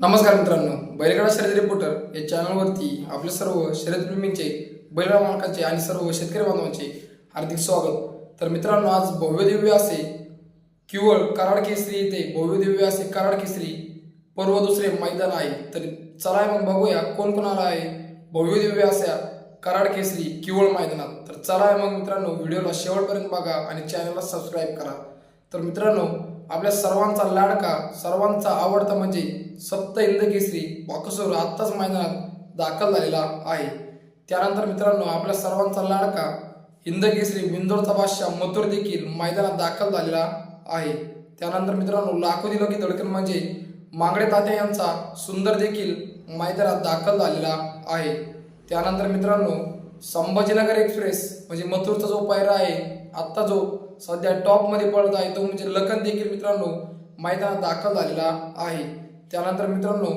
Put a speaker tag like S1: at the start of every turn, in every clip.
S1: नमस्कार मित्रांनो बैलगाडा शर्यत रिपोर्टर या चॅनलवरती आपले सर्व शर्यतप्रेमींचे बैलगाडा मालकांचे आणि सर्व शेतकरी बांधवांचे हार्दिक स्वागत. तर मित्रांनो आज भव्य दिव्य असे किवळ कराड केसरी येथे भव्य दिव्य असे कराड केसरी पर्व दुसरे मैदान आहे. तर चला मग बघूया कोण कोणाला आहे भव्य दिव्य अशा कराड केसरी किवळ मैदानात. तर चला मग मित्रांनो व्हिडिओला शेवटपर्यंत बघा आणि चॅनलला सबस्क्राईब करा. तर मित्रांनो आपल्या सर्वांचा लाडका सर्वांचा आवडता म्हणजे सप्त इंदकेसरी बॉक्सवर आत्ताच मैदानात दाखल झालेला आहे. त्यानंतर मित्रांनो आपल्या सर्वांचा लाडका इंदकेसरी बिंदोरचा बादशाह मथुर देखील मैदानात दाखल झालेला आहे. त्यानंतर मित्रांनो लाखो दिलो की धडकन म्हणजे मांगडे तात्या यांचा सुंदर देखील मैदानात दाखल झालेला आहे. त्यानंतर मित्रांनो संभाजीनगर एक्सप्रेस म्हणजे मथुरचा जो पायरा आहे आत्ता जो सध्या टॉपमध्ये पडत आहे. तो म्हणजे लखन देखील मित्रांनो मैदानात दाखल झालेला आहे. त्यानंतर मित्रांनो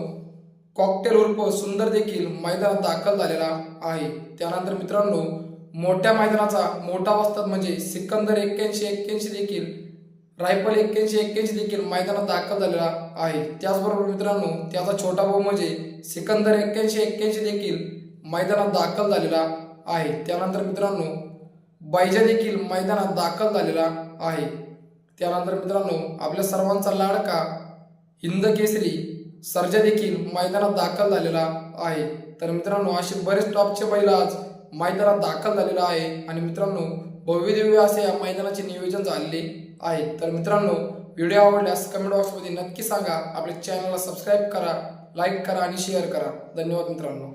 S1: कॉकटेल उर्फ सुंदर देखील मैदानात दाखल झालेला आहे. त्यानंतर मित्रांनो मोठ्या मैदानाचा मोठा वस्तात म्हणजे सिकंदर एक्क्याऐंशी एक्क्याऐंशी देखील रायफल एक्क्याऐंशी एक्क्याऐंशी देखील मैदानात दाखल झालेला आहे. त्याचबरोबर मित्रांनो त्याचा छोटा भाऊ म्हणजे सिकंदर एक्क्याऐंशी एक्क्याऐंशी देखील मैदानात दाखल झालेला आहे. त्यानंतर मित्रांनो बैजा देखील मैदानात दाखल झालेला आहे. त्यानंतर मित्रांनो आपल्या सर्वांचा लाडका हिंद केसरी सर्जा देखील मैदानात दाखल झालेला आहे. तर मित्रांनो असे बरेच टॉपचे बैल आज मैदानात दाखल झालेला आहे. आणि मित्रांनो भव्यदिव्य असे या मैदानाचे नियोजन झालेले आहे. तर मित्रांनो व्हिडिओ आवडल्यास कमेंट बॉक्समध्ये नक्की सांगा. आपल्या चॅनलला सबस्क्राईब करा लाईक करा आणि शेअर करा. धन्यवाद मित्रांनो.